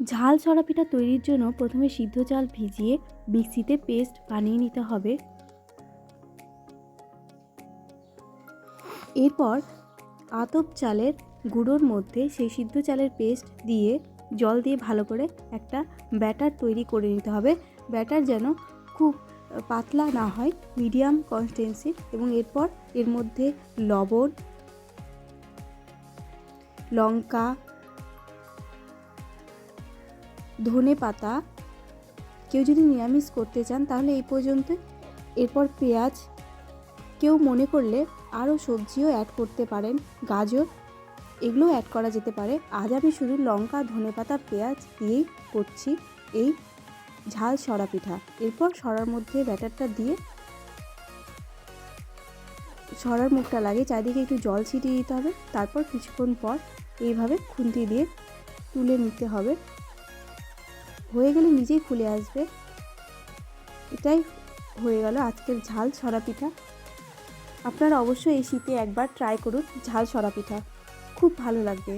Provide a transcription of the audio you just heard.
ঝাল ছড়া পিঠা তৈরির জন্য প্রথমে সিদ্ধ চাল ভিজিয়ে মিক্সিতে পেস্ট বানিয়ে নিতে হবে। এরপর আতপ চালের গুঁড়োর মধ্যে সেই সিদ্ধ চালের পেস্ট দিয়ে জল দিয়ে ভালো করে একটা ব্যাটার তৈরি করে নিতে হবে। ব্যাটার যেন খুব পাতলা না হয়, মিডিয়াম কনসিস্টেন্সি এবং এরপর এর মধ্যে লবণ, লঙ্কা ধনে পাতা, কেউ যদি নিরামিষ করতে চান তাহলে এই পর্যন্ত। এরপর পেঁয়াজ, কেউ মনে করলে আরও সবজিও অ্যাড করতে পারেন। গাজর এগুলো অ্যাড করা যেতে পারে। আজ আমি শুধু লঙ্কা ধনেপাতা পেঁয়াজ দিয়েই করছি এই ঝাল সরা পিঠা। এরপর সরার মধ্যে ব্যাটারটা দিয়ে সরার মুখটা লাগে চারিদিকে একটু জল ছিটিয়ে দিতে হবে। তারপর কিছুক্ষণ পর এইভাবে খুন্তি দিয়ে তুলে নিতে হবে। হয়ে গেলে নিজেই ফুলে আসবে। এটাই হয়ে গেল আজকের ঝাল সরা পিঠা। আপনারা অবশ্যই এই শীতে একবার ট্রাই করুন ঝাল সরা পিঠা। খুব ভালো লাগবে।